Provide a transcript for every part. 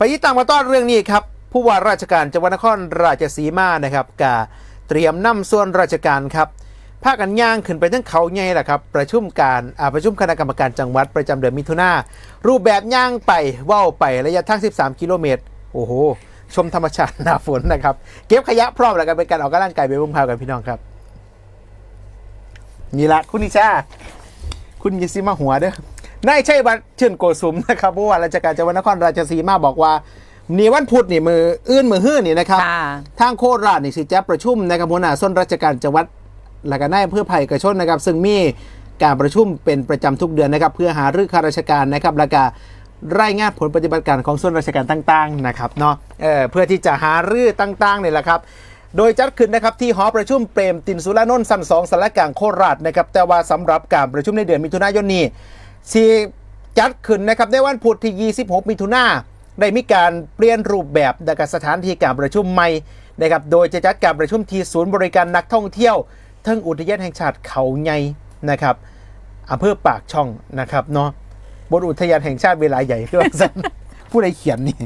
ไปที่ต่างมาต้อนเรื่องนี้ครับผู้ว่าราชการจังหวัดนครราชสีมานะครับกาเตรียมนำส่วนราชการครับภาคกันย่างขึ้นไปทั้งเขาใหญ่แหละครับประชุมการอาประชุมคณะกรรมการจังหวัดประจำเดือนมิถุนารูปแบบย่างไปว่าวไประยะทาง 13 กิโลเมตร โอ้โห ชมธรรมชาติหน้าฝนนะครับ เก็บขยะพร้อมแล้วกันเป็นการออกกำลังกายไปบุ้งพากันพี่น้องครับนี่ละคุณนิชา คุณยิซิมาหัวเด้อ นายชัยวัฒน์เชิญโกสุมนะครับผู้ว่าราชการจังหวัดนครราชสีมาบอกว่านี่วันพุธนี่มืออื่นมือฮื้อนี่นะครับค่ะทางโคราชนี่สิจะประชุมนะครับหัวหน้าส่วนราชการจังหวัดและก็นายอำเพื่อภัยเอกชนนะครับ ซึ่งมีการประชุมเป็นประจำทุกเดือนนะครับ เพื่อหารือข้าราชการนะครับและก็รายงานผลปฏิบัติการของส่วนราชการต่างๆนะครับเนาะเออเพื่อที่จะหารือต่างๆนี่แหละครับโดยจัดขึ้นนะครับที่หอประชุมเปรมตินสุรานนท์สันสองสารกลางโคราชนะครับแต่ว่าสำหรับการประชุมในเดือนมิถุนายนนี้ ที่จัดขึ้นนะครับในวันพุธที่ 26 มิถุนาได้มีการเปลี่ยนรูปแบบและก็สถานที่การประชุมใหม่นะครับโดยจะจัดการประชุมที่ศูนย์บริการนักท่องเที่ยวเทิงอุทยานแห่งชาติเขาใหญ่นะครับอำเภอปากช่องนะครับเนาะบนอุทยานแห่งชาติเวลาใหญ่ด้วยซ้ำผู้ใดเขียนนี่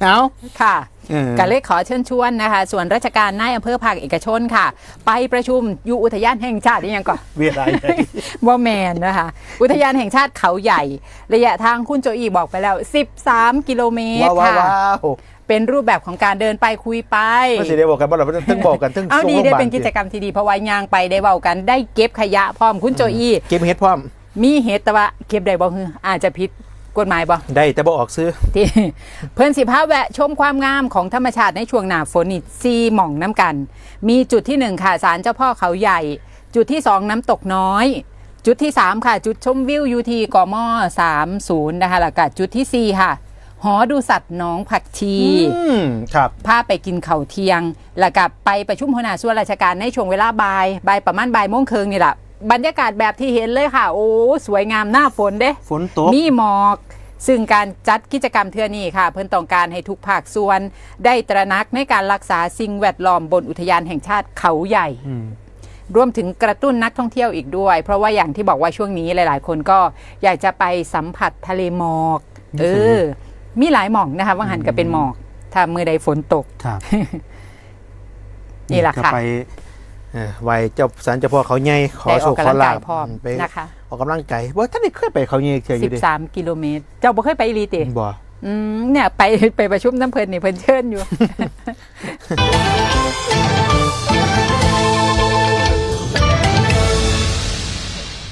เอาค่ะเออก็เลยขอเชิญชวนนะคะ ส่วนราชการนายอำเภอภาคเอกชนค่ะ ไปประชุมอยู่อุทยานแห่งชาตินี่ยังก่อนเวลาใหญ่ ว่าแมนนะคะ อุทยานแห่งชาติเขาใหญ่ ระยะทางคุณโจอีบอกไปแล้ว 13 กิโลเมตรว้าวว้าค่ะวว้าวเป็นรูปแบบของการเดินไปคุยไปก็สิได้บอกกันว่าเราต้องบอกกันต้องเอาส่งดีโรงพได้ยาบาลเป็นกิจกรรมที่ดีเพราะว่ายางไปได้เบากันได้เก็บขยะพร้อมคุณโจอีเก็บเฮ็ดพร้อม มีเหตุแต่ว่าเก็บได้บ่คืออาจจะผิดกฎหมายบ่ได้แต่บ่ออกซื้อที่เพื่อนสิพาแวะชมความงามของธรรมชาติในช่วงหนาฝนนี่ซีหม่องน้ำกัน มีจุดที่หนึ่งค่ะศาลเจ้าพ่อเขาใหญ่ จุดที่สองน้ำตกน้อย จุดที่สามค่ะ จุดชมวิวยูทีกมสามศูนย์นะคะแล้วก็จุดที่สี่ค่ะ หอดูสัตว์หน้องผักชี อืมครับ พาไปกินข้าวเที่ยง แล้วก็ไปประชุมหัวหน้าส่วนราชการในช่วงเวลาบ่ายบ่ายประมาณบ่ายโมงครึ่งนี่แหละบรรยากาศแบบที่เห็นเลยค่ะ โอ้สวยงามหน้าฝนเด้ ฝนตก มีหมอก ซึ่งการจัดกิจกรรมเทือนี้ค่ะ เพื่อนต้องการให้ทุกภาคส่วน ได้ตระหนักในการรักษาสิ่งแวดล้อมบนอุทยานแห่งชาติเขาใหญ่ อืม รวมถึงกระตุ้นนักท่องเที่ยวอีกด้วย เพราะว่าอย่างที่บอกว่าช่วงนี้หลาย ๆ คนก็อยากจะไปสัมผัสทะเลหมอกเออมีหลายหมอกนะคะว่าหันก็เป็นหมอก ถ้าเมื่อใดฝนตกครับนี่แหละค่ะก็ไปเอ่อไหวเจ้าสันเจ้าพ่อเขาใหญ่ขอได้โชออกคขกำอลังลากายบพร้อมไปนะคะออกกำลังกายว่าท่านได้เคยไปเขาใหญ่เที่ยวอยู่ดิ13กิโลเมตร เจ้าบ่เคยไปอีหลีติบ่อืมเนี่ยไปไปประชุมน้ำเพลินนี่เพิ่นเชิญอยู่